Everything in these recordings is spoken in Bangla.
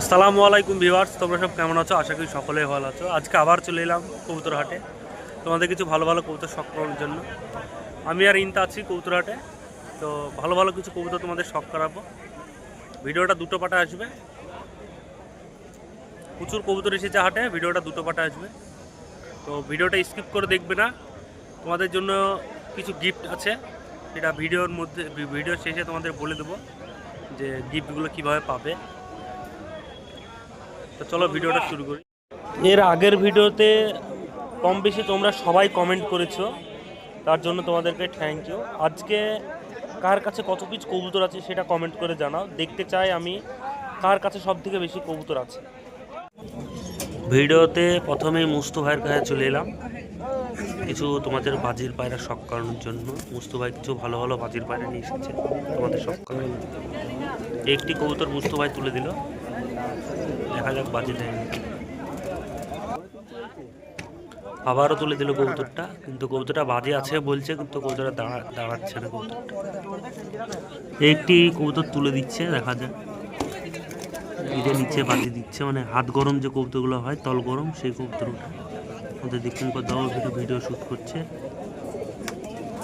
আসসালামু আলাইকুম ভিউয়ার্স, তোমরা সব কেমন আছো? আশা করি সকলেই ভালো আছো। আজকে আবার চলে এলাম কবুতর হাটে তোমাদের কিছু ভালো ভালো কবুতর শখ করানোর জন্য। আমি আর ইনতা আছি কবুতর হাটে তো ভালো ভালো কিছু কবুতর তোমাদের শখ করাবো। ভিডিওটা দুটো পাটা আসবে। প্রচুর কবুতর এসেছে হাটে, ভিডিওটা দুটো পাটা আসবে। তো ভিডিওটা স্কিপ করে দেখবে না। তোমাদের জন্য কিছু গিফট আছে। সেটা ভিডিওর মধ্যে ভিডিও শেষে তোমাদের বলে দেবো যে গিফটগুলো কীভাবে পাবে। চলো ভিডিওটা শুরু করি। এর আগের ভিডিওতে কম বেশি তোমরা সবাই কমেন্ট করেছ, তার জন্য তোমাদেরকে থ্যাংক ইউ আজকে কার কাছে কত কিছু কবুতর আছে সেটা কমেন্ট করে জানাও। দেখতে চাই আমি কার কাছে সব থেকে বেশি কবুতর আছে। ভিডিওতে প্রথমেই মুস্তু ভাইয়ের কাছে চলে এলাম। কিছু তোমাদের বাজির পায়রা শখ করানোর জন্য। মুস্তু ভাই কিছু ভালো ভালো বাজির পায়রা নিয়ে এসেছে তোমাদের শখ করানোর। একটি কবুতর মুস্তু ভাই তুলে দিল। দেখা বাজি দেয় আবারও তুলে দিল কবুতরটা, কিন্তু কবুতরটা বাজে আছে বলছে, কিন্তু কবুতরটা দাঁড়া, দাঁড়াচ্ছে না কবুতরটা। একটি কবুতর তুলে দিচ্ছে, দেখা যাক। এটা নিচে বাজি দিচ্ছে মানে হাত গরম যে কবুতরগুলো হয়, তল গরম, সেই কবুতর ওদের দেখছেন কোথাও ভিডিও ভিডিও শ্যুট করছে।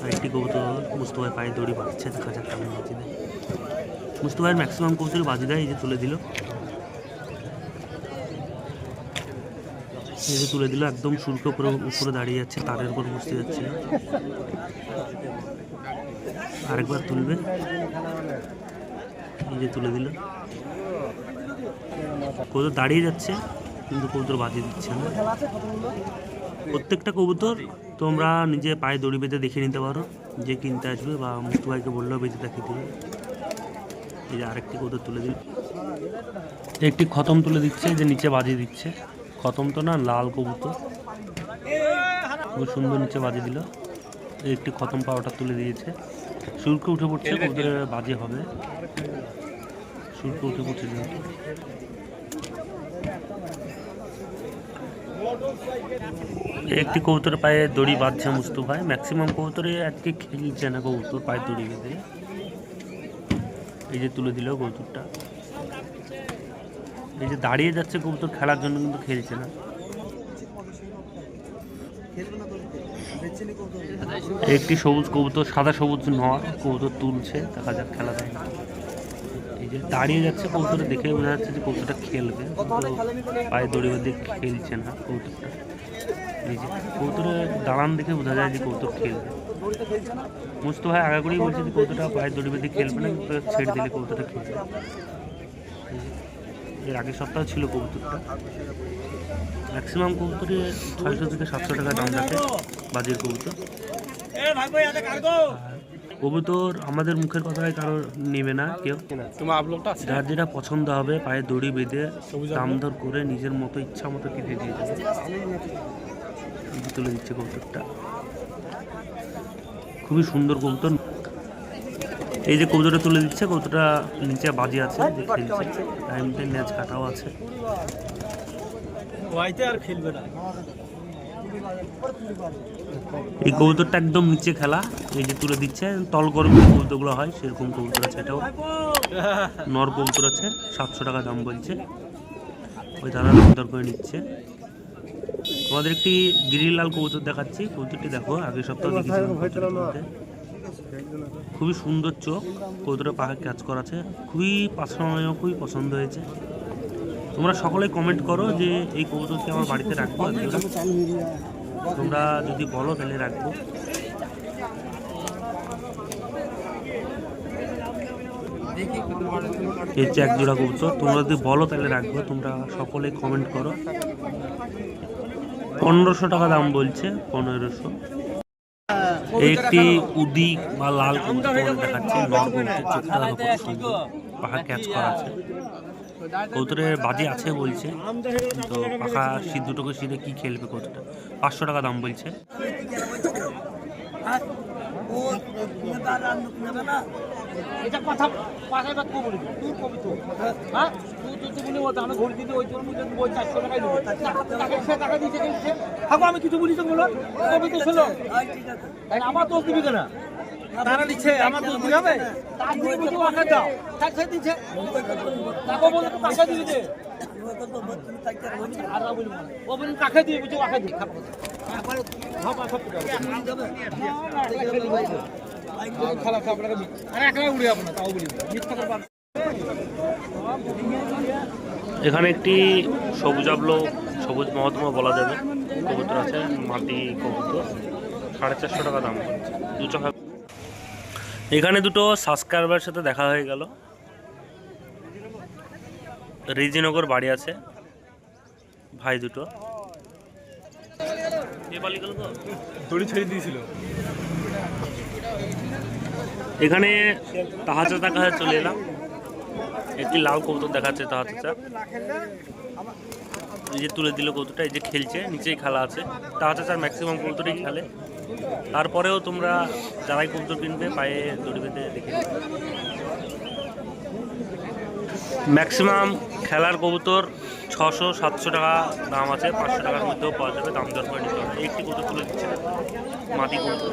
আর একটি কবুতর মুস্তফায় পায়ে দড়ি বাঁধছে, দেখা যাক কেমন বাজি দেয়। মুস্তফায়ের ম্যাক্সিমাম কবুতর বাজি দেয়, এই যে তুলে দিল। এই যে তুলে দিল, একদম শুল্ক উপরে উপরে দাঁড়িয়ে যাচ্ছে, তারের উপর বসতে যাচ্ছে। আরেকবার তুলবে। এই যে তুলে দিল। কবুতর দাঁড়িয়ে যাচ্ছে, কিন্তু কবুতর বাজি দিচ্ছে না। প্রত্যেকটা কবুতর তোমরা নিজে পায়ে দড়ি বেঁধে দেখে নিতে পারো, যে কিনতে আসবে বা মুস্তু ভাইকে বললেও বেঁধে দেখিয়ে দেবে। এই যে আরেকটি কবুতর তুলে দিল। একটি খতম তুলে দিচ্ছে, যে নিচে বাজিয়ে দিচ্ছে। খতম তো না লাল কবুতর। খুব সুন্দর নিচে বাজিয়ে দিল। এই একটি খতম পাওয়াটা তুলে দিয়েছে। শুল্ক উঠে পড়ছে কবুতরের বাজে হবে। শুল্ক উঠে পড়ছে যেহেতু। একটি কবুতর পায়ে দড়ি বাঁধছে মুস্তু ভাই ম্যাক্সিমাম কবুতরে আজকে খেলছে না কবুতর পায়ে দড়ি বেঁধে। এই যে তুলে দিল কবুতরটা। এই যে দাঁড়িয়ে যাচ্ছে কবুতর খেলার জন্য কিন্তু খেলছে না। একটি সবুজ কবুতর, সাদা সবুজ নয় কবুতর তুলছে, দেখা যাক খেলা দেয়। এই যে দাঁড়িয়ে যাচ্ছে কবুতরে দেখে বোঝা যাচ্ছে যে কবুতরটা খেলবে পায়ে দড়ি বেঁধে খেলছে না কবুতরটা। এই যে কবুতরের দাঁড়ান দেখে বোঝা যায় যে কবুতর খেলবে। মুস্তু ভাই আগে করেই বলছে যে কবুতরটা পায়ে দড়ি বেঁধে খেলবে না ছেড়ে দিলে কবুতরটা খেলবে। এর আগের সপ্তাহ ছিল কবুতরটা। ম্যাক্সিমাম কবুতরে ছয়শো থেকে সাতশো টাকা দাম রাখে বাজির কবুতর। কবুতর আমাদের মুখের কথায় কারও নেবে না কেউ। যার যেটা পছন্দ হবে পায়ে দড়ি বেঁধে দাম দর করে নিজের মতো ইচ্ছা মতো কেটে দিয়ে যাবে তুলে দিচ্ছে কবুতরটা। খুবই সুন্দর কবুতর। এই যে কবুতরটা তুলে দিচ্ছে কবুতরটা নিচে বাজি আছে টাইম টাইম ম্যাচ কাটাও আছে। আর খেলবে না। এই কবুতরটা একদম নিচে খেলা এই যে তুলে দিচ্ছে তল গরম কবুতরগুলো হয় সেরকম কবুতর আছে এটাও। নর কবুতর আছে সাতশো টাকা দাম বলছে। ওই দাদা দাম দর করে নিচ্ছে। তোমাদের একটি গিরিলাল কবুতর দেখাচ্ছি কবুতরটি দেখো আগের সপ্তাহে। খুবই সুন্দর চোখ কবুতরের পাহাড় ক্যাচ করা আছে, খুবই পার্সোনাল খুবই পছন্দ হয়েছে। তোমরা সকলেই কমেন্ট করো যে এই কবুতরকে আমার বাড়িতে রাখব তোমরা যদি বলো তাহলে রাখব। এই হচ্ছে এক জোড়া কবুতর তোমরা যদি বলো তাহলে রাখব, তোমরা সকলে কমেন্ট করো। পনেরোশো টাকা দাম বলছে, পনেরোশো। একটি উদি বা লাল দেখাচ্ছে নর পাহাড় ক্যাচ করা আছে। বাজি আছে বলছে তো পাখা শীত দুটোকে কি খেলবে কতটা পাঁচশো টাকা দাম বলছে। এটা কথা হ্যাঁ? তুই ওই জন্য টাকা টাকা আমি কিছু বলি। তো বলো তো আমার দোষ দিবি কেন? তারা দিচ্ছে, আমার দোষ হবে? দিয়ে তো দিবি দে আর বলি দিয়ে বুঝে কাকে দিয়ে খাব। এখানে একটি সবুজ আবলো, সবুজ মহাত্মা বলা যাবে। কবুতর আছে, মাটি কবুতর। সাড়ে চারশো টাকা দাম। দু চোখা এখানে দুটো সাবস্ক্রাইবার সাথে দেখা হয়ে গেল। রিজিনগর বাড়ি আছে। ভাই দুটো। এ গেল তো? দড়ি ছেড়ে দিয়েছিল। এখানে তাহা চাচা কাছে চলে এলাম। একটি লাল কবুতর দেখাচ্ছে তাহা চাচা এই যে তুলে দিল কবুতরটা এই যে খেলছে নিচেই খেলা আছে। তাহা চাচার ম্যাক্সিমাম কবুতরই খেলে। তারপরেও তোমরা যারাই কবুতর কিনবে পায়ে দড়ি বেঁধে দেখে ম্যাক্সিমাম খেলার কবুতর ছশো, সাতশো টাকা দাম আছে, পাঁচশো টাকার মধ্যেও পাওয়া যাবে, দাম দর করে নিতে হবে। একটি কবুতর তুলে দিচ্ছে মাটি কবুতর।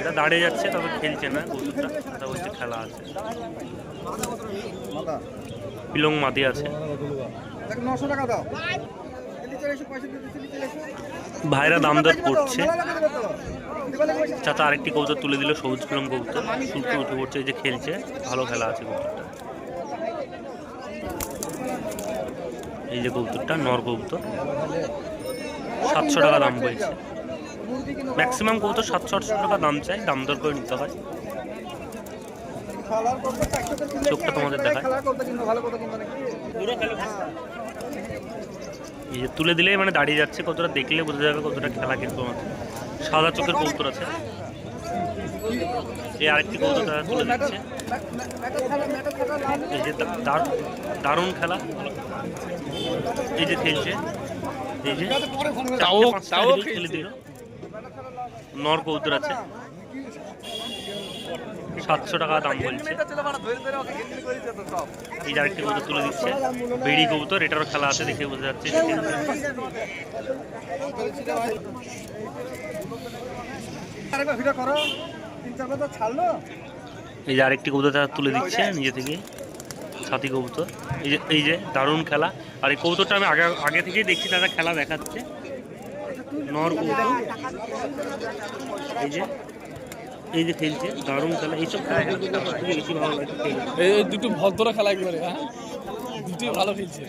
এটা দাঁড়িয়ে যাচ্ছে, তবে খেলছে না কবুতরটা এটা হচ্ছে খেলা আছে। পিলং মাদি আছে। ভাইরা দাম দর করছে। চাচা আরেকটি কবুতর তুলে দিল, সবুজ পিলং কবুতর। সুরকে উঠে পড়ছে, এই যে খেলছে, ভালো খেলা আছে কবুতরটা। এই যে কবুতরটা, নর কবুতর, সাতশো টাকা দাম বলছে। ম্যাক্সিমাম কবুতর সাতশো, আটশো টাকা দাম চাই, দাম দর করে নিতে হয়। চোখটা তোমাদের দেখায় এই যে তুলে দিলেই মানে দাঁড়িয়ে যাচ্ছে, কতটা দেখলে বোঝা যাবে কতটা খেলা কিন্তু আমাদের সাদা চোখের কবুতর আছে। এই আরেকটি তারা তুলে দিচ্ছে। এই যে দারুণ খেলা। এই যে খেলছে। এই যে খেলে দিল। নর কবুতর আছে। সাতশো টাকা দাম বলছে। এই যে আরেকটি কবুতর তুলে দিচ্ছে। বেড়ি কবুতর এটারও খেলা আছে দেখে বোঝা যাচ্ছে। যে খেলছে। এই যে আরেকটি কবুতর তারা তুলে দিচ্ছে নিজে থেকে। সাথী কবুতর। এই যে এই যে দারুণ খেলা। আর এই কবুতরটা আমি আগে আগে থেকেই দেখছি তারা খেলা দেখাচ্ছে। নর কবুতর। এই যে এই যে খেলছে দারুণ খেলা। এইসব খেলা বেশি ভালো লাগে এই দুটো ভদ্র খেলা একবারে হ্যাঁ? দুটোই ভালো খেলছে।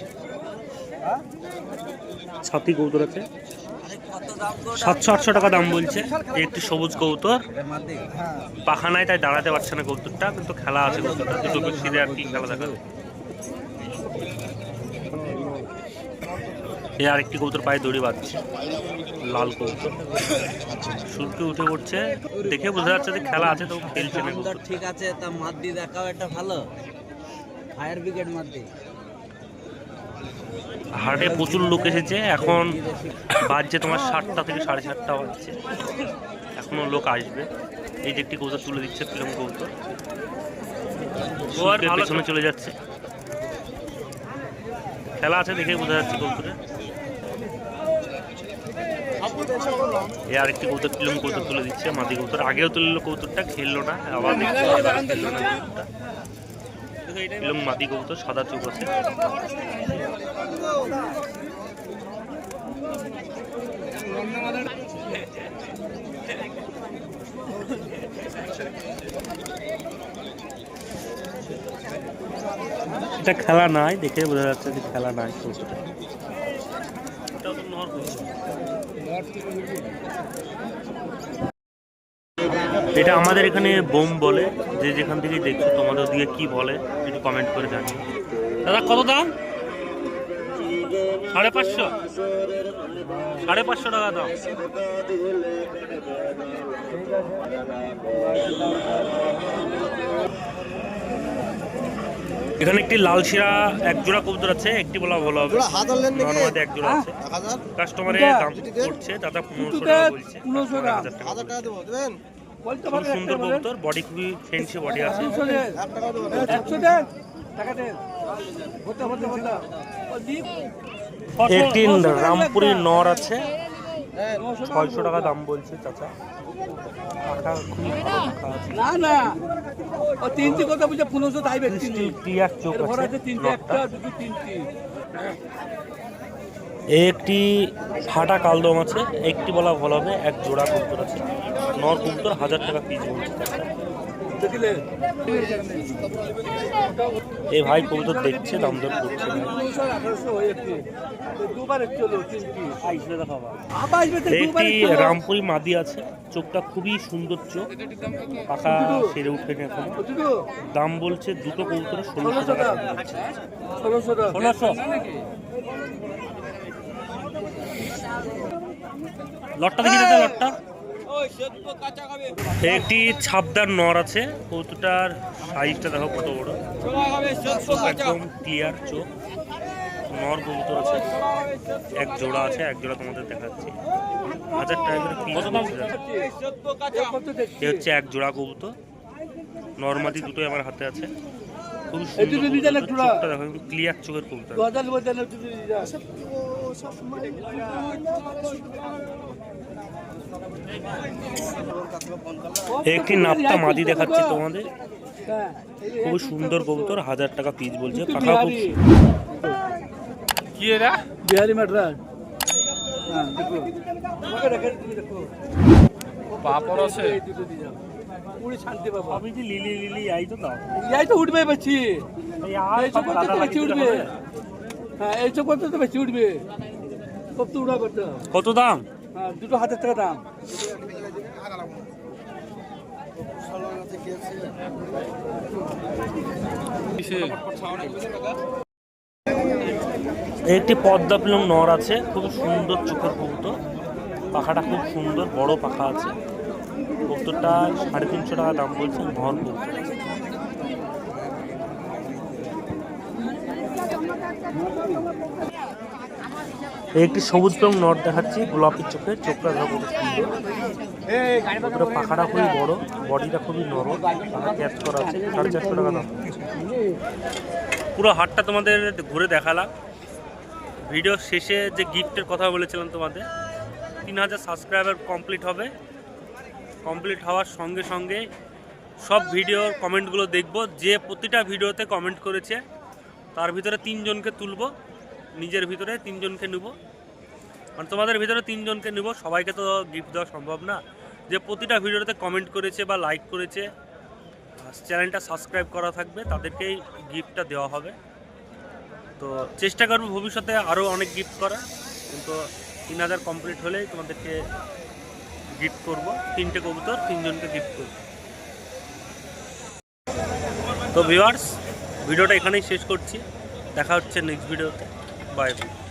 ছাতি কবুতর আছে। সাতশো, আটশো টাকা দাম বলছে। একটি সবুজ কবুতর। পাখা নাই তাই দাঁড়াতে পারছে না কৌতুরটা কিন্তু খেলা আছে কবুতরটা। দুটো ব্যক্তিতে আর কি খেলা দেখাবে। এই আরেকটি কবুতর পায়ে দড়ি বাঁধছে। লাল কবুতর। সূর্য উঠে পড়ছে। দেখে বোঝা যাচ্ছে যে খেলা আছে, তো খেলছে না। ঠিক আছে, তা মাদ্দি দেখাও একটা ভালো। ফায়ার ব্রিগেড মাদ্দি। হাটে প্রচুর লোক এসেছে। এখন বাজছে তোমার সাতটা থেকে সাড়ে সাতটা বাজছে। এখনও লোক আসবে। এই যে একটি কবুতর তুলে দিচ্ছে ফিল্ম পেছনে চলে যাচ্ছে। খেলা আছে দেখে বোঝা যাচ্ছে কবুতরে এই আরেকটি কৌতুক ফিল্ম কবুতর তুলে দিচ্ছে। মাদি কবুতর আগেও তুললো কবুতরটা খেললো না। আবার খেললো না ফিল্ম মাদি কবুতর সাদা চোখ আছে। এটা খেলা নাই, দেখে বোঝা যাচ্ছে যে খেলা নাই। এটা আমাদের এখানে বোম বলে, যে যেখান থেকে দেখছ তোমাদের ওদিকে কি বলে, একটু কমেন্ট করে জানি দাদা, কত দাম সাড়ে পাঁচশো? সাড়ে পাঁচশো টাকা দাম এখানে একটি লাল শিরা এক জোড়া কবুতর আছে একটি বলা ভালো হবে। এক জোড়া আছে। কাস্টমারের দাম? করছে দাদা পনেরোশো টাকা বলছে। হাজার টাকা হাজার বলছে। টাকা দেবো দেবেন? খুব সুন্দর কবুতর বডি খুবই ফেন্সি বডি আছে। দেন। টাকা দেন। একটি রামপুরি নর আছে। ছয়শো টাকা দাম বলছে চাচা। না না। ও তিনটি কথা বুঝে পনেরোশো তাই ক্লিয়ার চোখ আছে তিনটে একটা দুটো তিনটি। একটি ফাটা কালদম আছে একটি বলা ভালো হবে এক জোড়া কবুতর আছে। নর কবুতর হাজার টাকা পিস বলছে এই ভাই কবুতর দেখছে দাম দর করছে একটি। রামপুরি মাদি আছে। চোখটা খুবই সুন্দর চোখ। পাখা সেরে উঠেনি এখন। দাম বলছে দুটো কবুতর ষোলোশো টাকা ষোলোশো লটটা দেখি দাদা লটটা। একটি ছাপদার নর আছে কবুতরটার সাইজটা দেখো কত বড়। একদম ক্লিয়ার চোখ। নর কবুতর আছে। এক জোড়া আছে এক জোড়া তোমাদের দেখাচ্ছি। হাজার টাকা করে। কত দেখছি এ হচ্ছে এক জোড়া কবুতর। নর্মাদি দুটোই আমার হাতে আছে। খুব সুন্দর দেখো ক্লিয়ার চোখের কবুতর দু হাজার বলতে না দুটো দিয়ে যা। একটি নাপ্তা মাদি দেখাচ্ছি তোমাদের। হ্যাঁ, খুব সুন্দর কবুতর হাজার টাকা পিস বলছে দুটো পাখা খুব বিহারি। বিহারি মাদ্রাস হ্যাঁ দেখো। আমাকে রেখে তুমি দেখো পাপড় আছে। এই দুটো দিয়ে যাও। পুরি শান্তি পাবো। আমি যে লিলি লিলি আই তো দাও ইয়াই তো উঠবে বেশি। এই আর এই চোখ করতে তো উঠবে। হ্যাঁ এই চোখ করতে তো উঠবে। কত তো উড়া করতে কত দাম? হ্যাঁ দুটো হাজার টাকা দাম। একটি পদ্মা পিলং নর আছে, খুব সুন্দর চোখের কবুতর। পাখাটা খুব সুন্দর, বড় পাখা আছে। কবুতরটা সাড়ে তিনশো টাকা দাম বলছে নর কবুতর। একটি সবুজ রং নট দেখাচ্ছি, গোলাপি চোখে, চোখটা কত সুন্দর। পাখাটা খুবই বড়, বডিটা খুবই নরম ক্যাচ করা আছে, সাড়ে চারশো টাকা দাম। পুরো হাটটা তোমাদের ঘুরে দেখালাম। ভিডিও শেষে যে গিফটের কথা বলেছিলাম তোমাদের, তিন হাজার সাবস্ক্রাইবার কমপ্লিট হবে। কমপ্লিট হওয়ার সঙ্গে সঙ্গে সব ভিডিওর কমেন্টগুলো দেখব। যে প্রতিটা ভিডিওতে কমেন্ট করেছে, তার ভিতরে তিনজনকে তুলব। নিজের ভিতরে তিনজনকে নেব। মানে তোমাদের ভিতরে তিনজনকে নেব। সবাইকে তো গিফট দেওয়া সম্ভব না। যে প্রতিটা ভিডিওতে কমেন্ট করেছে বা লাইক করেছে চ্যানেলটা সাবস্ক্রাইব করা থাকবে, তাদেরকেই গিফটটা দেওয়া হবে। তো চেষ্টা করব ভবিষ্যতে আরও অনেক গিফট করার। কিন্তু তিন হাজার কমপ্লিট হলেই তোমাদেরকে গিফট করব। তিনটে কবুতর, তিনজনকে গিফট করব। তো ভিউয়ার্স ভিডিওটা এখানেই শেষ করছি। দেখা হচ্ছে নেক্সট ভিডিওতে বাই বাই